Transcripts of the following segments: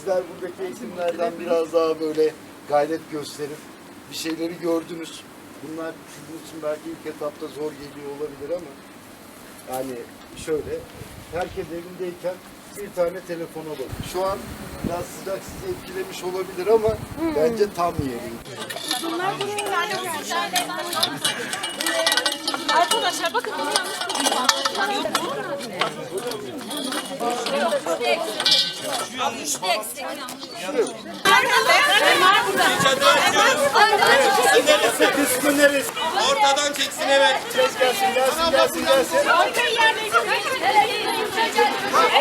Sizler buradaki eğitimlerden biraz daha böyle gayret gösterip bir şeyleri gördünüz. Bunlar sizin için belki ilk etapta zor geliyor olabilir ama yani şöyle herkes evindeyken bir tane telefona bakın. Şu an biraz sıcak sizi etkilemiş olabilir ama bence tam yeri. Arkadaşlar bakın bunu yanlış Kısmı neresi? Ortadan çeksin evet. Gelsin gelsin gelsin gelsin gelsin.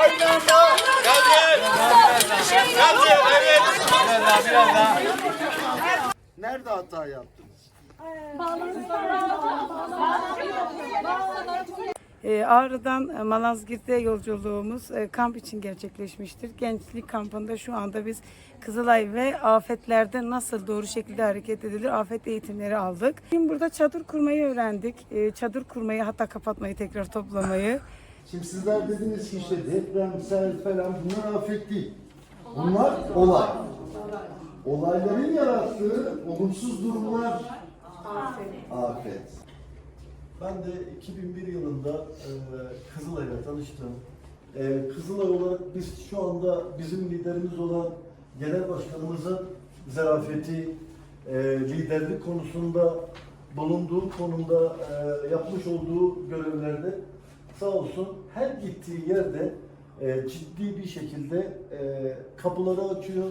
Aynı anda. Geldi. Geldi evet. Nerede hata yaptınız? Ee, Ağrı'dan e, Malazgirt'e yolculuğumuz e, kamp için gerçekleşmiştir. Gençlik kampında şu anda biz Kızılay ve afetlerde nasıl doğru şekilde hareket edilir afet eğitimleri aldık. Şimdi burada çadır kurmayı öğrendik. Ee, Çadır kurmayı hatta kapatmayı tekrar toplamayı. Şimdi sizler dediniz ki işte deprem, sel falan bunlar afet değil. Bunlar olay. Olayların yarattığı olumsuz durumlar afet. Ben de 2001 yılında e, Kızılay'la tanıştım. E, Kızılay olarak biz şu anda bizim liderimiz olan Genel Başkanımızın zarafeti, e, liderlik konusunda bulunduğu konumda e, yapmış olduğu görevlerde sağ olsun her gittiği yerde e, ciddi bir şekilde e, kapıları açıyor,